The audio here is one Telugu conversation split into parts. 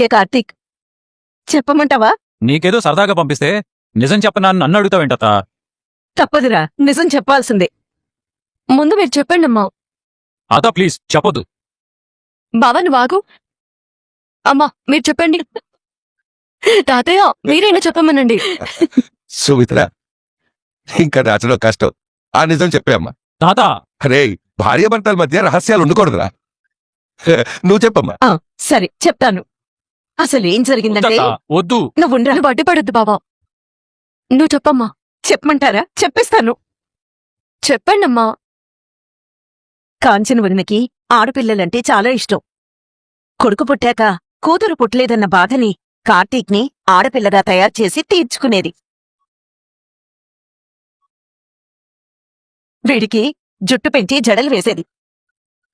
ఏ కార్తీక్? చెప్పమంటావా? నీకేదో సరదాగా పంపిస్తే నిజం చెప్పనా అని నన్ను అడుగుతావేంటత తప్పదురా నిజం చెప్పాల్సిందే. ముందు మీరు చెప్పండి అమ్మా. అత ప్లీజ్ చెప్పొద్దు. బావా నువ్వు ఆగు. అమ్మా మీరు చెప్పండి. తాతయ్య మీరైనా చెప్పమనండి. సుమిత్ర ఇంకా రాచడం కష్టం. ఆ నిజం చెప్పామ్మా తాత! అరే భార్యాభర్తల మధ్య రహస్యాలు ఉండకూడదురా. నువ్వు చెప్పమ్మా. ఆ, సరే చెప్తాను. అసలు ఏం జరిగిందంటే వద్దు. నువ్వు ఉండరా నువ్వు అడ్డుపడొద్దు బావా. నువ్వు చెప్పమ్మా. చెప్పమంటారా? చెప్పేస్తాను. చెప్పండి అమ్మా కాంచన వదినకి ఆడపిల్లలంటే చాలా ఇష్టం. కొడుకు పుట్టాక కూతురు పుట్టలేదన్న బాధని కార్తీక్ని ఆడపిల్లగా తయారు చేసి తీర్చుకునేది. వీడికి జుట్టు పెంచి జడలు వేసేది.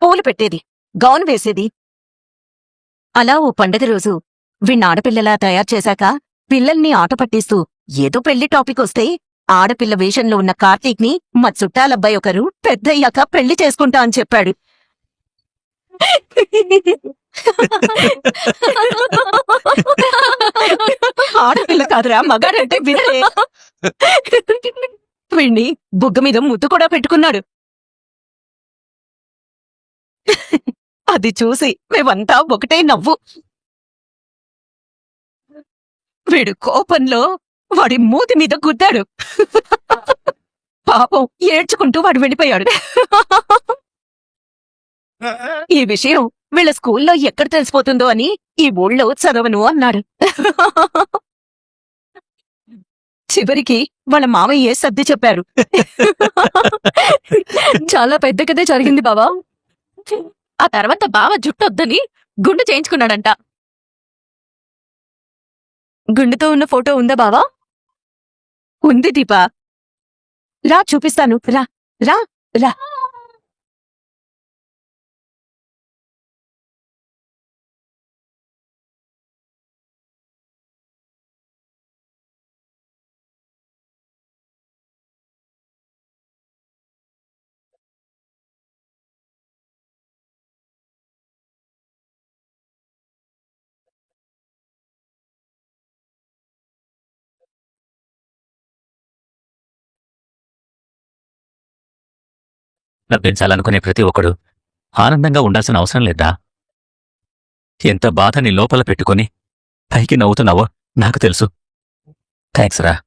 పూలు పెట్టేది. గౌన్ వేసేది. అలా ఓ పండగ రోజు వీణ్ణి ఆడపిల్లలా తయారు చేశాక పిల్లల్ని ఆట పట్టిస్తూ ఏదో పెళ్ళి టాపిక్ వస్తే ఆడపిల్ల వేషంలో ఉన్న కార్తీక్ని మా చుట్టాలబ్బాయి ఒకరు పెద్దయ్యాక పెళ్ళి చేసుకుంటా అని చెప్పాడు. ఆడపిల్ల కాదురా మగాడంటే వినరే వీణ్ణి బుగ్గ మీద ముద్దు కూడా పెట్టుకున్నాడు. అది చూసి మేమంతా ఒకటే నవ్వు. వీడు కోపంలో వాడి మూతి మీద గుద్దాడు. పాపం ఏడ్చుకుంటూ వాడు వెళ్ళిపోయాడు. ఈ విషయం వీళ్ళ స్కూల్లో ఎక్కడ తెలిసిపోతుందో అని ఈ ఊళ్ళో చదవను అన్నాడు. చివరికి వాళ్ళ మామయ్యే సర్ది చెప్పారు. చాలా పెద్ద కదే జరిగింది బావా. ఆ తర్వాత బావ జుట్టొద్దని గుండు చేయించుకున్నాడంట. గుండెతో ఉన్న ఫోటో ఉందా బావా? ఉంది దీపా. రా చూపిస్తాను. రా రా రా. నవ్వించాలనుకునే ప్రతి ఒక్కడు ఆనందంగా ఉండాల్సిన అవసరం లేదా? ఎంత బాధని లోపల పెట్టుకుని పైకి నవ్వుతున్నావో నాకు తెలుసు. థ్యాంక్స్ రా.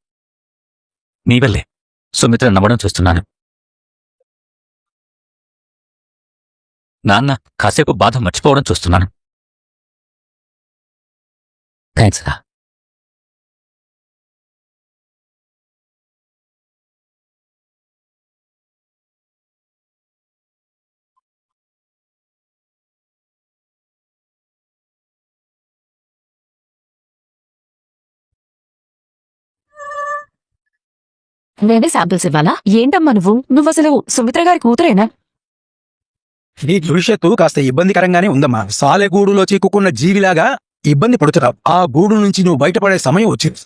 నీ వల్లే సుమిత్ర నవ్వడం చూస్తున్నాను. నాన్న కాసేపు బాధ మర్చిపోవడం చూస్తున్నాను. థ్యాంక్స్ రా. నేనే శాంపిల్స్ ఇవ్వాలా? ఏంటమ్మా నువ్వు? నువ్వు అసలు సుమిత్ర గారి కూతురేనా? నీ భవిష్యత్తు కాస్త ఇబ్బందికరంగానే ఉందమ్మా. సాలెగూడులో చిక్కుకున్న జీవిలాగా ఇబ్బంది పడుతున్నావు. ఆ గూడు నుంచి నువ్వు బయటపడే సమయం వచ్చింది.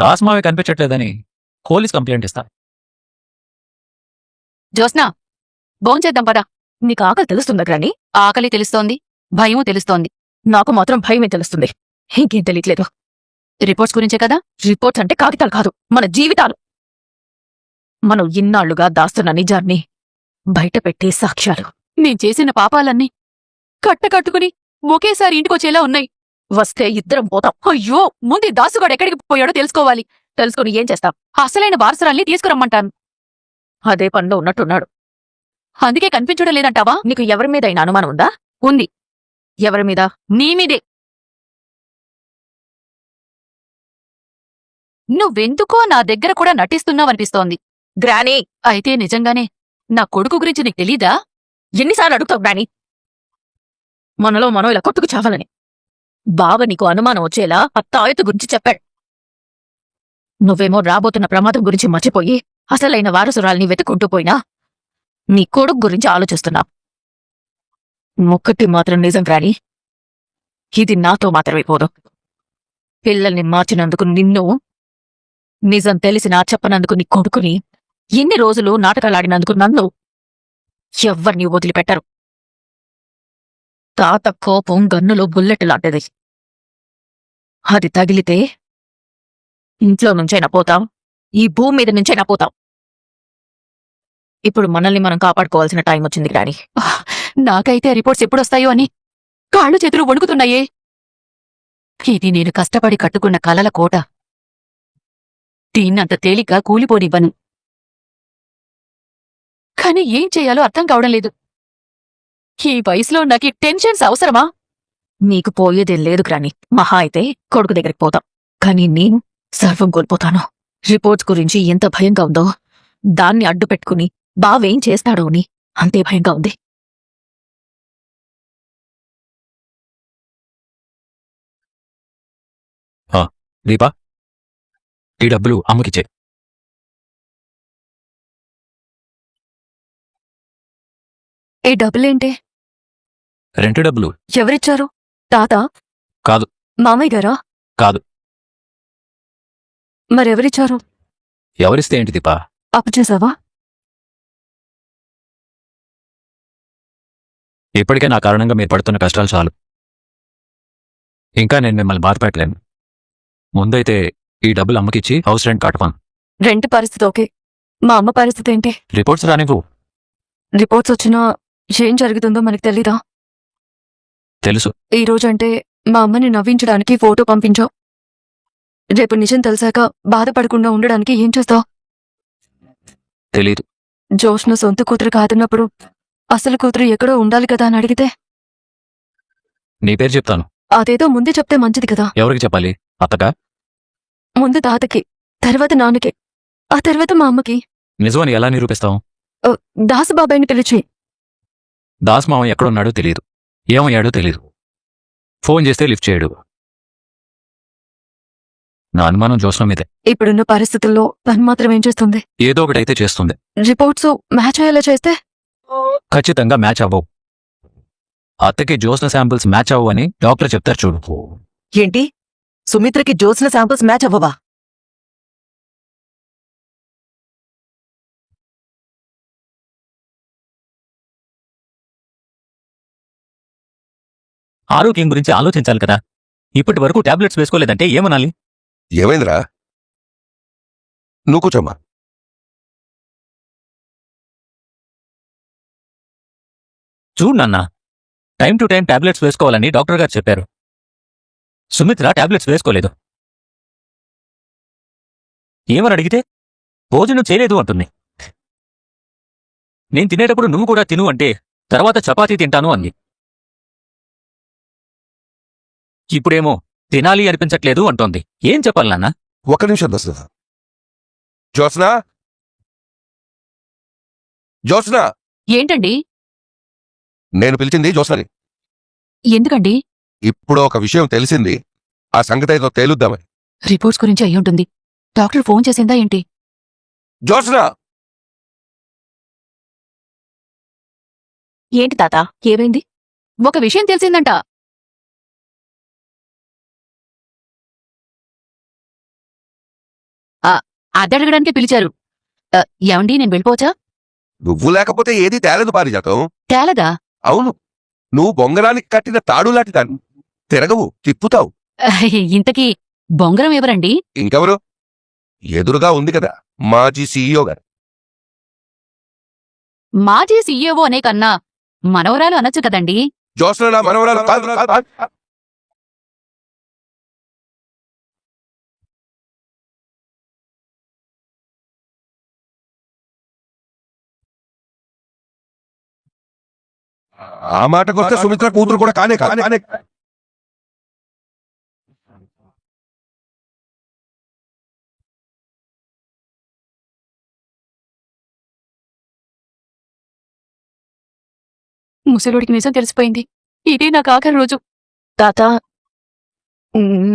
రాస్మావే కనిపించట్లేదని పోలీస్ కంప్లైంట్ ఇస్తా. జోస్నా భోంచేద్దాం పదా. నీకు ఆకలి తెలుస్తుందా గ్రాని ఆకలి తెలుస్తోంది. భయము తెలుస్తోంది. నాకు మాత్రం భయమే తెలుస్తుంది. ఇంకేం తెలియట్లేదు. రిపోర్ట్స్ గురించే కదా? రిపోర్ట్స్ అంటే కాగితాలు కాదు. మన జీవితాలు. మనం ఇన్నాళ్ళుగా దాస్తున్న నిజాన్ని బయటపెట్టే సాక్ష్యాలు. నేను చేసిన పాపాలన్నీ కట్టకట్టుకుని ఒకేసారి ఇంటికొచ్చేలా ఉన్నాయి. వస్తే ఇద్దరం పోతాం. అయ్యో! ముందు దాసుగాడు ఎక్కడికి పోయాడో తెలుసుకోవాలి. తెలుసుకుని ఏం చేస్తాం? అసలైన వారసురాల్ని తీసుకురమ్మంటాను. అదే పనిలో ఉన్నట్టున్నాడు. అందుకే కనిపించడం లేదంటావా? నీకు ఎవరి మీద అయినా అనుమానం ఉందా? ఉంది. ఎవరి మీద? నీ మీదే. నువ్వెందుకో నా దగ్గర కూడా నటిస్తున్నావనిపిస్తోంది. గ్రానీ! అయితే నిజంగానే నా కొడుకు గురించి నీకు తెలీదా? ఎన్నిసార్లు అడుగుతావు గ్రానీ? మనలో మనం ఇలా కొట్టుకు చావాలని. బావ నీకు అనుమానం వచ్చేలా తాయెత్తు గురించి చెప్పాడు. నువ్వేమో రాబోతున్న ప్రమాదం గురించి మర్చిపోయి అసలైన వారసురాల్ని వెతుకుంటూ పోయినా నీ కొడుకు గురించి ఆలోచిస్తున్నా. ఒక్కటి మాత్రం నిజం గ్రాని ఇది నాతో మాత్రమే పోదు పిల్లల్ని మార్చినందుకు నిన్ను నిజం తెలిసినా చెప్పనందుకు నీ కొడుకుని ఎన్ని రోజులు నాటకాలాడినందుకు నన్ను ఎవ్వరిని వదిలిపెట్టరు. తాత కోపం గన్నులో బుల్లెట్ లాంటిది. అది తగిలితే ఇంట్లో నుంచైనా పోతాం ఈ భూమి మీద నుంచైనా పోతాం. ఇప్పుడు మనల్ని మనం కాపాడుకోవాల్సిన టైం వచ్చింది డాడీ నాకైతే రిపోర్ట్స్ ఎప్పుడొస్తాయో అని కాళ్ళు చేతులు వణుకుతున్నాయే. ఇది నేను కష్టపడి కట్టుకున్న కలల కోట. దీన్నంత తేలిక కూలిపోనివ్వను. కాని ఏం చేయాలో అర్థం కావడం లేదు. ఈ వయసులో నాకు టెన్షన్స్ అవసరమా? నీకు పోయేదేం లేదు గ్రాని. మహా అయితే కొడుకు దగ్గరికి పోతాం కానీ నేను సర్వం కోల్పోతాను. రిపోర్ట్స్ గురించి ఎంత భయంగా ఉందో. దాన్ని అడ్డు పెట్టుకుని బావేం చేస్తాడో అని అంతే భయంగా ఉంది. దీపా ఈ డబ్బులు అమ్మకిచ్చే. ఏ డబ్బులేంటి? రెంట్ డబ్బులు. ఎవరిచ్చారు? తాత? కాదు. మామయ్య గారా? కాదు. మరెవరిచ్చారు? ఎవరిస్తే ఏంటి దీపా? అప్పు చేసావా? ఇప్పటికే నా కారణంగా మీరు పడుతున్న కష్టాలు చాలు. ఇంకా నేను మిమ్మల్ని బాధపెట్టలేను. ముందైతే ఈ డబ్బులు అమ్మకిచ్చి హౌస్ రెంట్ కట్టమను. రెంట్ పరిస్థితి ఓకే. మా అమ్మ పరిస్థితి ఏంటి? రిపోర్ట్స్ రానివ్వు. రిపోర్ట్స్ వచ్చినా ఏం జరుగుతుందో మనకు తెలీదా? తెలుసు. ఈ రోజంటే మా అమ్మని నవ్వించడానికి ఫోటో పంపించావు. రేపు నిజం తెలిసాక బాధపడకుండా ఉండడానికి ఏం చేస్తావు? తెలీదు. జోష్ను సొంత కూతురు కాదున్నప్పుడు అసలు కూతురు ఎక్కడో ఉండాలి కదా అని అడిగితే? నీ పేరు చెప్తాను. అదేదో ముందే చెప్తే మంచిది కదా. ఎవరికి చెప్పాలి? అత్తగా? ముందు తాతకి తర్వాత నాన్నకి ఆ తర్వాత మా అమ్మకి. నిజమని ఎలా నిరూపిస్తాం ఓ, దాసు బాబాయ్ని పిలిచి. దాస్ మామ ఎక్కడున్నాడో తెలియదు ఏమయ్యాడో తెలియదు ఫోన్ చేస్తే లిఫ్ట్ చేయడు. నా అనుమానం జోస్నం మీదే. ఇప్పుడున్న పరిస్థితుల్లో తను మాత్రం ఏం చేస్తుంది? ఏదో ఒకటైతే చేస్తుంది. రిపోర్ట్స్ మ్యాచ్ అయ్యేలా చేస్తే? ఖచ్చితంగా మ్యాచ్ అవ్వవు. అత్తకి జోస్న శాంపిల్స్ మ్యాచ్ అవ్వని డాక్టర్ చెప్తారు చూడు. ఏంటి? సుమిత్రకి జోస్న శాంపిల్స్ మ్యాచ్ అవ్వవా? ఆరోగ్యం గురించి ఆలోచించాలి కదా. ఇప్పటి వరకు టాబ్లెట్స్ వేసుకోలేదంటే ఏమనాలి? ఏమైందిరా? నువ్వు కూర్చోమ్మా. చూడు నాన్న టైం టు టైం టాబ్లెట్స్ వేసుకోవాలని డాక్టర్ గారు చెప్పారు. సుమిత్ర టాబ్లెట్స్ వేసుకోలేదు. ఏమని అడిగితే? భోజనం చేయలేదు అంటుంది. నేను తినేటప్పుడు నువ్వు కూడా తిను అంటే తర్వాత చపాతీ తింటాను అంది. ఇప్పుడేమో తినాలి అనిపించట్లేదు అంటోంది. ఏం చెప్పాలి నాన్న? ఒక్క నిమిషం దోస్త. జ్యోత్స్న? జ్యోత్స్న? ఏంటండి? నేను పిలిచింది జ్యోత్స్నని. ఎందుకండి? ఇప్పుడు ఒక విషయం తెలిసింది. ఆ సంగతి ఏదో తేలుద్దామని రిపోర్ట్స్ గురించి అయి ఉంటుంది. డాక్టర్ ఫోన్ చేసిందా ఏంటి? జ్యోత్స్న ఏంటి తాత? ఏమైంది? ఒక విషయం తెలిసిందంట. అడగడానికి పిలిచారు. ఆ, ఏమండి నేను వెళ్ళిపోవచ్చా? నువ్వు లేకపోతే ఏది తేలదు పారిజాతం. తేలదా? అవును. నువ్వు బొంగరానికి కట్టిన తాడు లాంటి దాన్ని తిరగవు తిప్పుతావు. ఇంతకీ బొంగరం ఎవరండి? ఇంకెవరు? ఎదురుగా ఉంది కదా మాజీ సీఈఓ గారు. మాజీ సీఈఓ అనే కన్నా మనవరాలు అనొచ్చు కదండి. నా మనవరాలు కాదు, కాదు, కాదు. ఆ మాటకొస్తే సుమిత్ర కూతురు కూడా కానే కానే కానే ముసలోడికి నిజం తెలిసిపోయింది. ఇదే నాకు ఆఖరి రోజు. తాత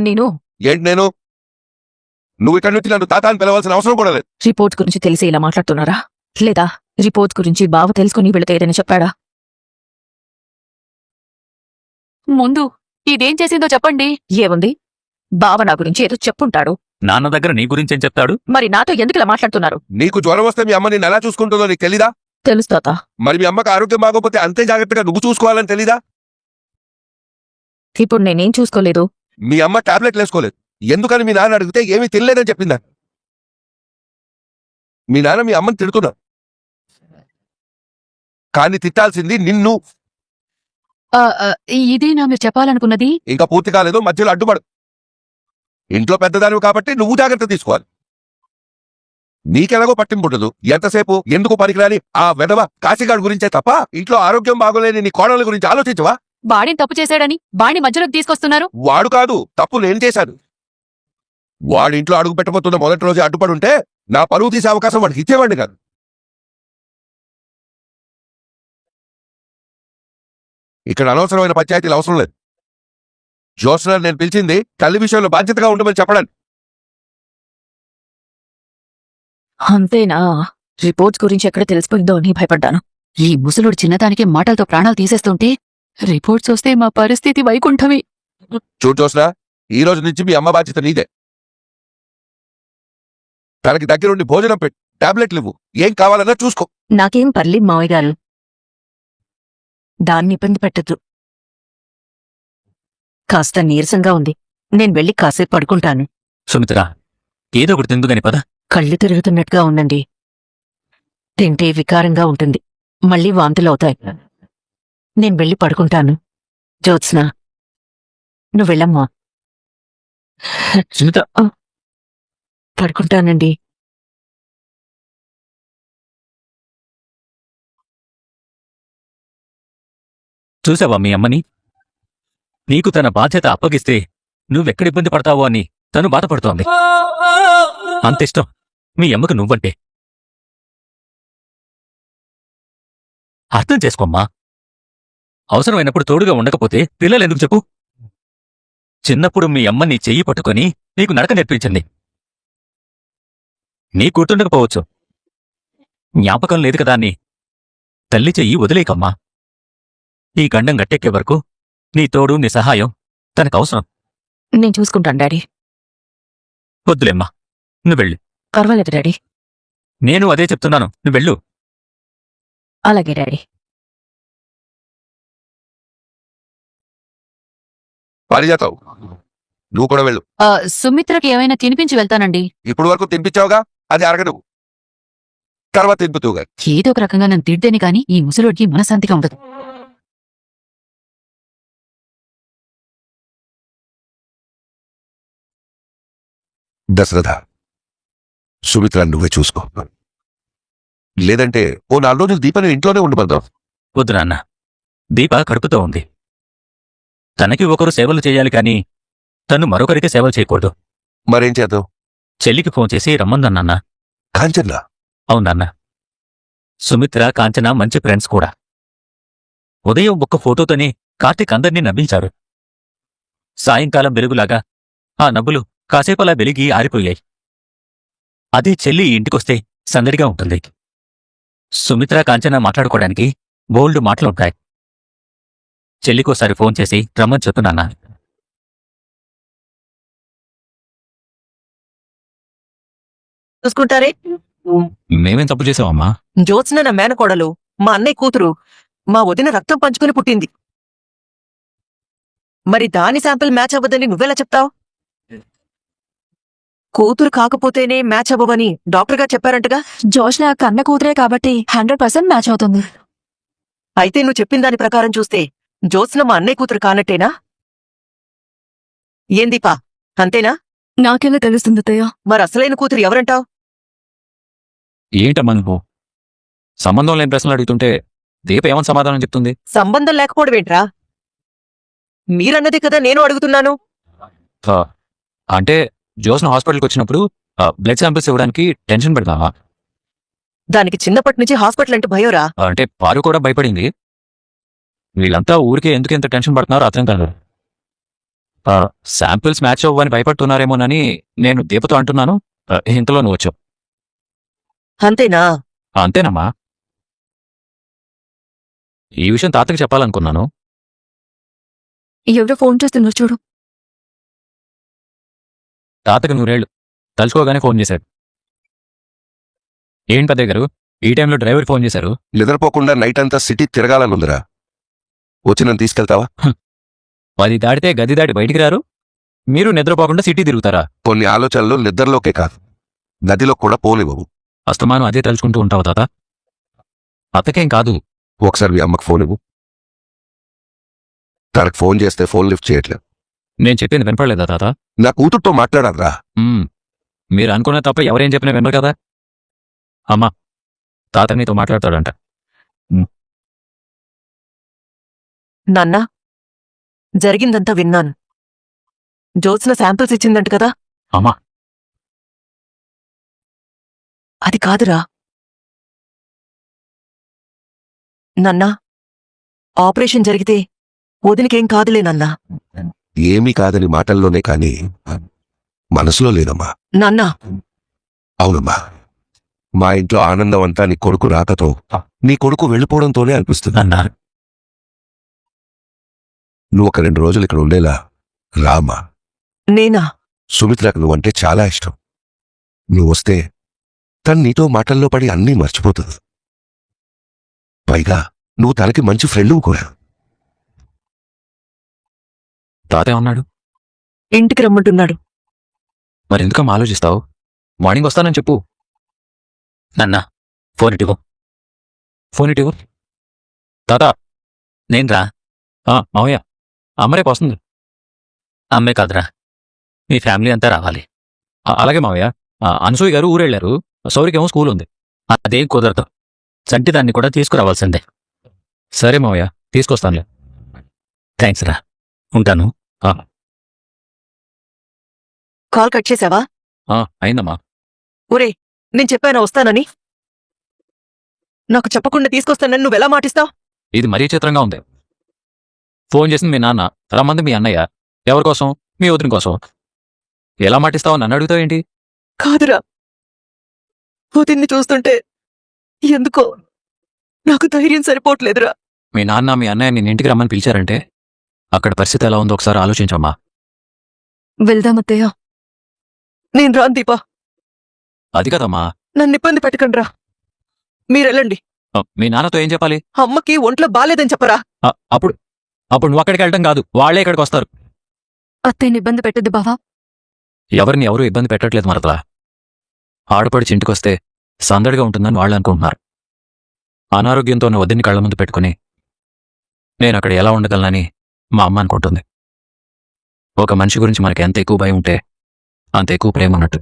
నేను ఏంటి నేను? నువ్వు ఇక్కడి నుంచి నన్ను తాత అని పిలవాల్సిన అవసరం కూడా లేదు. రిపోర్ట్స్ గురించి తెలిసి ఇలా మాట్లాడుతున్నారా? లేదా రిపోర్ట్స్ గురించి బావ తెలుసుకుని వెళితే ఏదైనా చెప్పాడా? ముందు ఇదేం చేసిందో చెప్పండి. ఏముంది? బావ నా గురించి ఏదో చెప్పుంటాడు. నాన్న దగ్గర నీ గురించేం చెప్తాడు? మరి నాతో ఎందుకు ఇలా మాట్లాడుతున్నారు? నీకు జ్వరం వస్తే మీ అమ్మ నిన్ను ఎలా చూసుకుంటుందో నీకు తెలీదా? తెలుసు తాత మరి మీ అమ్మకి ఆరోగ్యం బాగోకపోతే అంతే జాగ్రత్తగా నువ్వు చూసుకోవాలని తెలీదా? ఇప్పుడు నేనేం చూసుకోలేదు? మీ అమ్మ టాబ్లెట్లు వేసుకోలేదు. ఎందుకని మీ నాన్న అడిగితే ఏమీ తినలేదని చెప్పిందా? మీ నాన్న మీ అమ్మని తిడుతున్నా. కానీ తిట్టాల్సింది నిన్ను. ఆ, ఆ, ఇదేనా మీరు చెప్పాలనుకున్నది? ఇంకా పూర్తి కాలేదు మధ్యలో అడ్డుపడు. ఇంట్లో పెద్దదానివి కాబట్టి నువ్వు జాగ్రత్త తీసుకోవాలి. నీకెలాగో పట్టింపు ఉండదు ఎంతసేపు ఎందుకు పనికిరాని ఆ వెధవ కాశీగాడి గురించే తప్ప ఇంట్లో ఆరోగ్యం బాగోలేని నీ కోడల గురించి ఆలోచించవా? బాడీని తప్పు చేశాడని బాడీ మధ్యలోకి తీసుకొస్తున్నారు? వాడు కాదు తప్పు నేను చేశాను. వాడి ఇంట్లో అడుగు పెట్టబోతున్న మొదటి రోజే అడ్డుపడుంటే నా పరువు తీసే అవకాశం వాడికి ఇచ్చేవాడిని కాదు. ఇక్కడ అనవసరమైన పంచాయతీలు అవసరం లేదు. జోస్న నేను పిలిచింది తల్లి విషయంలో బాధ్యతగా ఉండమని చెప్పడానికి. అంతేనా? రిపోర్ట్స్ గురించి ఎక్కడ తెలిసిపోయిందో అని భయపడ్డాను. ఈ ముసలుడు చిన్నదానికి మాటలతో ప్రాణాలు తీసేస్తుంటే రిపోర్ట్స్ వస్తే మా పరిస్థితి వైకుంఠమే. చూడు జోస్న ఈ రోజు నుంచి మీ అమ్మ బాధ్యత నీదే. తనకి దగ్గరుండి భోజనం పెట్టు టాబ్లెట్లు ఇవ్వు. ఏం కావాలన్నా చూసుకో. నాకేం పర్లేదు మావయ్య గారు. దాన్ని ఇబ్బంది పెట్టద్దు. కాస్త నీరసంగా ఉంది. నేను వెళ్ళి కాసేపు పడుకుంటాను. సుమిత్ర ఏదో ఒకటి తిందుగాని పద. కళ్ళు తిరుగుతున్నట్టుగా ఉందండి. తింటే వికారంగా ఉంటుంది. మళ్ళీ వాంతులు అవుతాయి. నేను వెళ్ళి పడుకుంటాను. జ్యోత్స్న నువ్వు వెళ్ళమ్మా. పడుకుంటానండి. చూసావా మీ అమ్మని? నీకు తన బాధ్యత అప్పగిస్తే నువ్వెక్కడ ఇబ్బంది పడతావో అని తను బాధపడుతోంది. అంత ఇష్టం. మీ అమ్మకు నువ్వంటే. అర్థం చేసుకోమ్మా. అవసరమైనప్పుడు తోడుగా ఉండకపోతే పిల్లలెందుకు చెప్పు? చిన్నప్పుడు మీ అమ్మ నీ చెయ్యి పట్టుకొని నీకు నడక నేర్పించింది. నీ గుర్తుండకపోవచ్చు. జ్ఞాపకం లేదు కదా అని. తల్లి చెయ్యి వదిలేకమ్మా. ఈ గండం గట్టెక్కే వరకు నీ తోడు నీ సహాయం తనకు అవసరం. నేను చూసుకుంటాను డాడీ. వద్దులేమ్మా. నువ్వెళ్ళు పర్వాలేదు డాడీ. నేను అదే చెప్తున్నాను. నువ్వెళ్ళు అలాగే డాడీ. పారిజాతావు నువ్వు కూడా వెళ్ళు. ఆ, సుమిత్రకి ఏమైనా తినిపించి వెళ్తానండి. ఇప్పుడు వరకు తినిపించావుగా? అది అరగదు. తర్వాత తినిపితువుగా ఏదో ఒక రకంగా నన్ను తిడ్డేని కాని ఈ ముసలుడికి మనశాంతిగా ఉండదు. దశరథ సుమిత్ర నువ్వే చూసుకో. లేదంటే ఓ నాలుగు రోజులు దీపని ఇంట్లోనే ఉండిపోదాం వద్దు నాన్న దీప కడుపుతో ఉంది. తనకి ఒకరు సేవలు చేయాలి కాని తను మరొకరికి సేవలు చేయకూడదు. మరేం చేద్దాం? చెల్లికి ఫోన్ చేసి రమ్మందన్న కాంచన్లా అవునన్న సుమిత్ర కాంచన మంచి ఫ్రెండ్స్ కూడా. ఉదయం ఒక్క ఫోటోతోనే కార్తీక్ అందర్నీ నవ్వించారు. సాయంకాలం వెలుగులాగా ఆ నవ్వులు కాసేపలా వెలిగి ఆరిపోయాయి. అదే చెల్లి ఇంటికొస్తే సందడిగా ఉంటుంది. సుమిత్ర కాంచన మాట్లాడుకోవడానికి బోల్డ్ మాటలుంటాయి చెల్లికోసారి ఫోన్ చేసి రమ్మని చెప్తున్నానా చూసుకుంటారే? మేమేం తప్పు చేసావమ్మా? జ్యోత్స్న నా మేనకోడలు మా అన్నయ్య కూతురు మా వదిన రక్తం పంచుకుని పుట్టింది. మరి దాని శాంపిల్ మ్యాచ్ అవ్వదని నువ్వెలా చెప్తావు? కూతురు కాకపోతేనే మ్యాచ్ అవ్వవని డాక్టర్గా చెప్పారంటగా? జోష్న కన్న కూతురే కాబట్టి హండ్రెడ్ పర్సెంట్ మ్యాచ్ అవుతుంది. అయితే నువ్వు చెప్పిన దాని ప్రకారం చూస్తే జ్యోత్స్న మా అన్నయ్య కూతురు కానట్టేనా? ఏం దీపా? అంతేనా? నాకెలా తెలుస్తుంది అత్తయ్య మరి అసలైన కూతురు ఎవరంటావు? ఏంటమ్మా నువ్వు? సంబంధం లేని ప్రశ్నలు అడుగుతుంటే దీప ఏమని సమాధానం చెప్తుంది? సంబంధం లేకపోవడం ఏంట్రా? మీరన్నదే కదా నేను అడుగుతున్నాను. అంటే జోస్న హాస్పిటల్కి వచ్చినప్పుడు బ్లడ్ శాంపిల్స్ ఇవ్వడానికి టెన్షన్ పెడతావా? దానికి చిన్నప్పటి నుంచి హాస్పిటల్ అంటే భయోరా అంటే పారు కూడా భయపడింది. వీళ్ళంతా ఊరికే ఎందుకు ఎంత టెన్షన్ పడుతున్నారో అర్థం కాదు ఆ, శాంపిల్స్ మ్యాచ్ అవ్వని భయపడుతున్నారేమోనని నేను దీపతో అంటున్నాను. ఇంతలో నువ్వు వచ్చావు. అంతేనా? అంతేనమ్మా. ఈ విషయం తాతకి చెప్పాలనుకున్నాను. ఎవరో ఫోన్ చేస్తున్నారు చూడు. తాతకి నూరేళ్ళు తలుచుకోగానే ఫోన్ చేశాడు. ఏంటి పెద్దయ్య గారు? ఈ టైంలో డ్రైవర్ ఫోన్ చేశారు. నిద్రపోకుండా నైట్ అంతా సిటీ తిరగాలనుందిరా. వచ్చి నన్ను తీసుకెళ్తావా? పది దాటితే గది దాటి బయటికి రారు? మీరు నిద్రపోకుండా సిటీ తిరుగుతారా? కొన్ని ఆలోచనలు నిద్రలోకే కాదు. నదిలో కూడా పోనివ్వవు. అస్తమానం అదే తలుచుకుంటూ ఉంటావు తాత? అత్తకేం కాదు. ఒకసారి మీ అమ్మకు ఫోన్ ఇవ్వు. తనకు ఫోన్ చేస్తే ఫోన్ లిఫ్ట్ చేయట్లేదు. నేను చెప్పింది వినపడలేదా తాత? నా కూతురుతో మాట్లాడదురా మ్మ్. మీరు అనుకున్న తప్ప ఎవరేం చెప్పినా వినరు కదా? అమ్మా తాత నీతో మాట్లాడతాడంట. నాన్నా జరిగిందంతా విన్నాను. జ్యోత్స్న శాంపిల్స్ ఇచ్చిందంట కదా? అమ్మా. అది కాదురా. నన్నా ఆపరేషన్ జరిగితే వదినకేం కాదులే నన్నా. ఏమీ కాదని మాటల్లోనే కాని మనసులో లేదమ్మా. నాన్నా. అవునమ్మా. మా ఇంట్లో ఆనందం అంతా నీ కొడుకు రాకతో నీ కొడుకు వెళ్ళిపోవడంతోనే అనిపిస్తుంది. అన్నారు నువ్వు ఒక రెండు రోజులు ఇక్కడ ఉండేలా రామా. నేనా? సుమిత్రకు నువ్వంటే చాలా ఇష్టం. నువ్వు వస్తే తను నీతో మాటల్లో పడి అన్నీ మర్చిపోతుంది. పైగా నువ్వు తనకి మంచి ఫ్రెండ్ కూడా. తాత ఉన్నాడు? ఇంటికి రమ్మంటున్నాడు. మరి ఎందుకమ్మా ఆలోచిస్తావు? మార్నింగ్ వస్తానని చెప్పు. నాన్న ఫోన్ ఇటువు ఫోన్ ఇటు తాత నేను రా. మావయ్య అమ్మ రేపు వస్తుంది. అమ్మే కాదురా. మీ ఫ్యామిలీ అంతా రావాలి. అలాగే మావయ్య. అనసూయ గారు ఊరెళ్ళారు. సౌరికేమో స్కూల్ ఉంది. అదేం కుదరదు. చంటి దాన్ని కూడా తీసుకురావాల్సిందే. సరే మావయ్య తీసుకొస్తానులే. థ్యాంక్స్ రా. ఉంటాను. కాల్ కట్ చేసావా? ఆ, అయిందమ్మా. ఒరే నేను చెప్పానా వస్తానని? నాకు చెప్పకుండా తీసుకొస్తానని నువ్వెలా మాటిస్తావు? ఇది మరీ చిత్రంగా ఉంది. ఫోన్ చేసింది మీ నాన్న రమ్మంది మీ అన్నయ్య. ఎవరి కోసం? మీ వదిన కోసం. ఎలా మాటిస్తావు? నన్ను అడుగుతావు ఏంటి? కాదురా. వదిన్ని చూస్తుంటే ఎందుకో నాకు ధైర్యం సరిపోవట్లేదురా. మీ నాన్న మీ అన్నయ్య నిన్ను ఇంటికి రమ్మని పిలిచారంటే అక్కడ పరిస్థితి ఎలా ఉందో ఒకసారి ఆలోచించమ్మా. వెళ్దామత్తయ్య నేను రాను దీపా. అది కదమ్మా. నన్ను ఇబ్బంది పెట్టకండి రా. మీరెళ్ళండి ఆ, మీ నాన్నతో ఏం చెప్పాలి? అమ్మకి ఒంట్లో బాలేదని చెప్పరా? ఆ, అప్పుడు అప్పుడు నువ్వు అక్కడికి వెళ్ళటం కాదు వాళ్ళే ఇక్కడికి వస్తారు. అత్తయ్యని ఇబ్బంది పెట్టద్దు బావా. ఎవరిని ఎవరు ఇబ్బంది పెట్టట్లేదు మరతలా ఆడపడిచి ఇంటికొస్తే సందడిగా ఉంటుందని వాళ్ళు అనుకుంటున్నారు. అనారోగ్యంతో ఉన్న వద్దని కళ్ళ ముందు పెట్టుకుని నేను అక్కడ ఎలా ఉండగలనని మా అమ్మ అనుకుంటుంది. ఒక మనిషి గురించి మనకి ఎంత ఎక్కువ భయం ఉంటే అంత ఎక్కువ ప్రేమ అన్నట్టు.